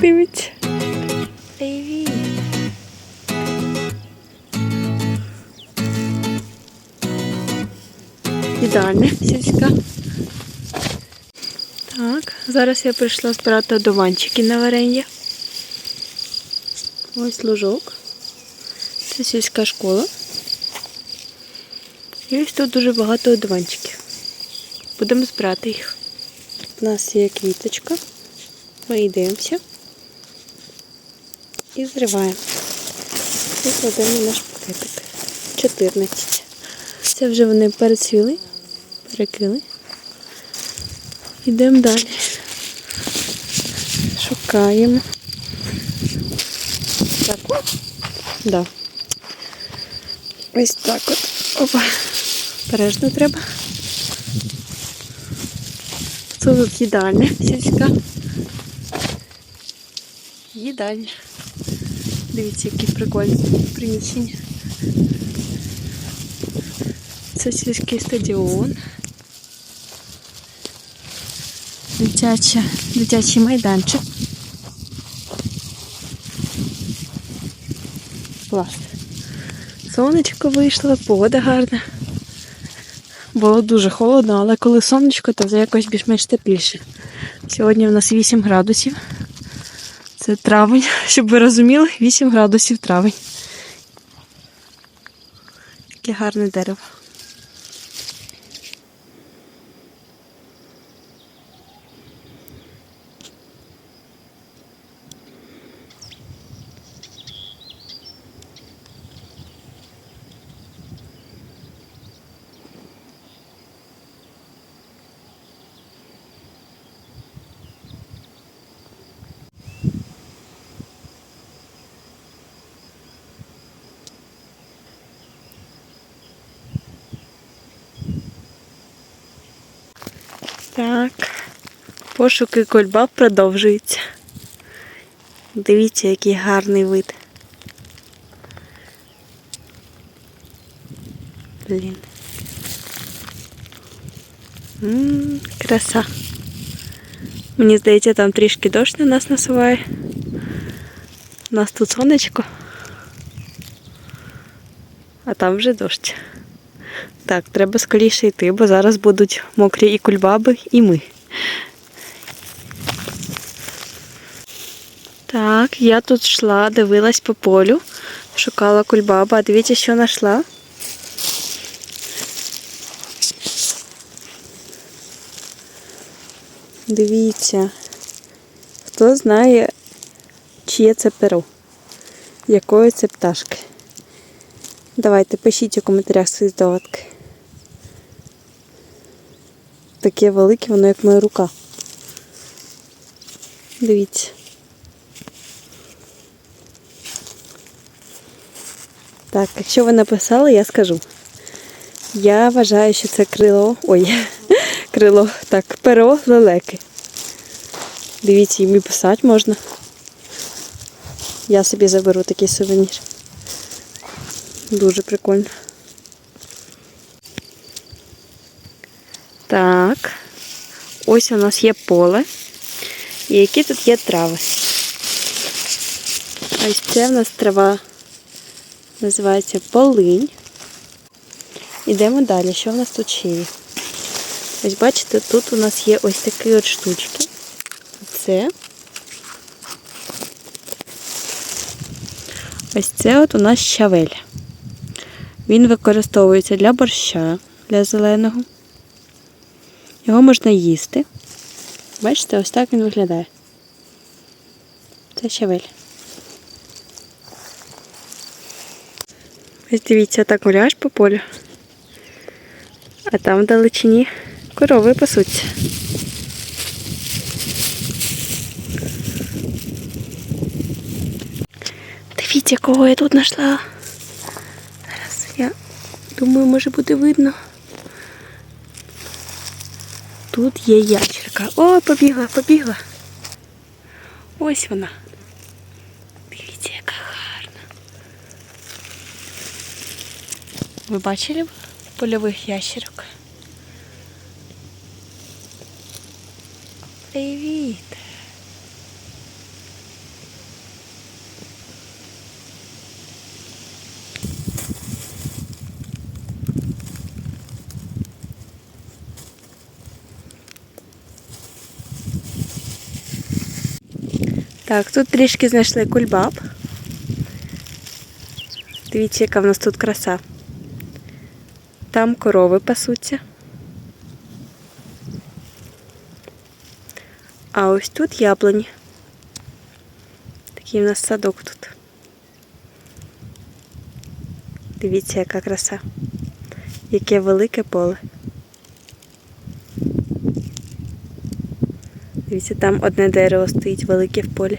дивиться. Привіт. Ідеальна сільська. Так, зараз я прийшла збирати одуванчики на варення. Ось лужок. Це сільська школа. І ось тут дуже багато одуванчиків. Будемо збирати їх. У нас є квіточка. Ми йдемося. І зриваємо. І кладемо наш пакетик. 14. Це вже вони перецвіли, перекрили. Йдемо далі. Шукаємо. Так. Да. Ось так от. Опа. Бережно треба. Це тут їдальня сільська. Їдальня. Дивіться, які прикольні приміщення. Це сільський стадіон. Дитяча, дитячий майданчик. Клас. Сонечко вийшло, погода гарна. Було дуже холодно, але коли сонечко, то вже якось більш-менш тепліше. Сьогодні в нас 8 градусів. Це травень, щоб ви розуміли, 8 градусів травень. Яке гарне дерево. Так, пошуки кульбаб продовжуються. Дивіться, який гарний вид. Блін. М, краса. Мені здається, там трішки дощ на нас насуває. У нас тут сонечко. А там вже дощ. Так, треба скоріше йти, бо зараз будуть мокрі і кульбаби, і ми. Так, я тут йшла, дивилась по полю, шукала кульбаба, а дивіться, що знайшла. Дивіться, хто знає, чиє це перо, якої це пташки. Давайте пишіть у коментарях свої здогадки. Таке велике, воно як моя рука. Дивіться. Так, якщо ви написали, я скажу. Я вважаю, що це крило. Ой, крило, так, перо лелеки. Дивіться, їм і писати можна. Я собі заберу такий сувенір. Дуже прикольно. Так. Ось у нас є поле. І які тут є трави. Ось це в нас трава називається полинь. Ідемо далі. Що в нас тут ще є? Ось бачите, тут у нас є ось такі от штучки. Це. Ось це от у нас щавель. Він використовується для борща, для зеленого. Його можна їсти. Бачите, ось так він виглядає. Це щавель. Ось дивіться, так гуляєш по полю. А там в далечині корови пасуться. Дивіться, кого я тут знайшла. Я думаю, може буде видно. Тут є ящерка. О, побігла, побігла. Ось вона. Дивіться, яка гарна. Ви бачили польових ящерок? Привіт. Так, тут трішки знайшли кульбаб. Дивіться, яка в нас тут краса. Там корови пасуться. А ось тут яблуні. Такий в нас садок тут. Дивіться, яка краса. Яке велике поле. Дивіться, там одне дерево стоїть велике в полі.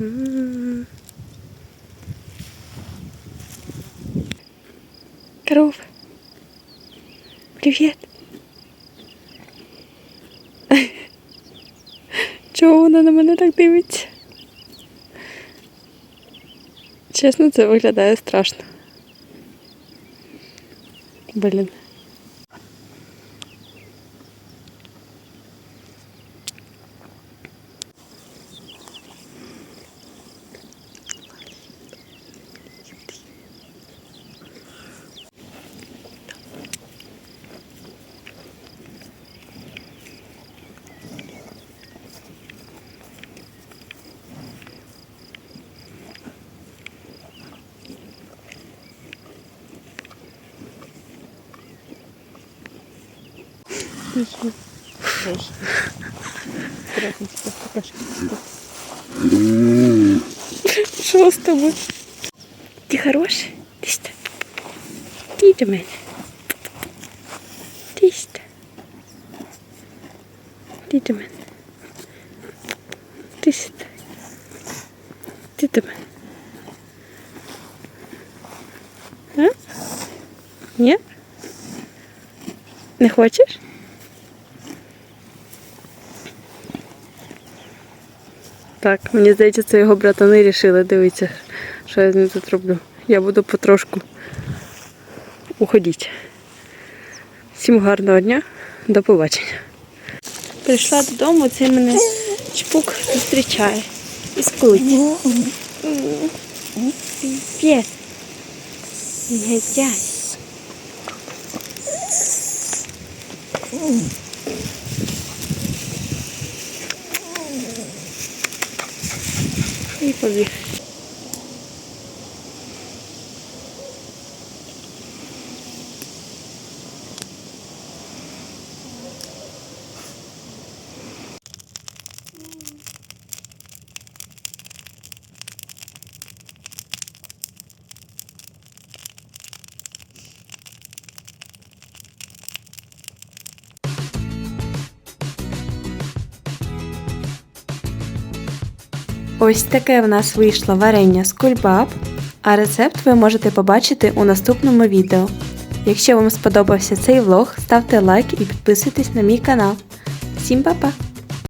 М. Корова. Привіт. Чого вона на мене так дивиться? Чесно, це виглядає страшно. Блін. Що з тобою? Ти хороший? Що? Ти до мене. Що? Ти до мене. Що? Ти до мене. А? Ні? Не хочеш? Так, мені здається, це його братани рішили. Дивіться, що я з ним тут роблю. Я буду потрошку уходити. Всім гарного дня, до побачення. Прийшла додому, цей мене чпук зустрічає. І скулить. Привіт. Негодяй. І побіг. Ось таке в нас вийшло варення з кульбаб, а рецепт ви можете побачити у наступному відео. Якщо вам сподобався цей влог, ставте лайк і підписуйтесь на мій канал. Всім па-па!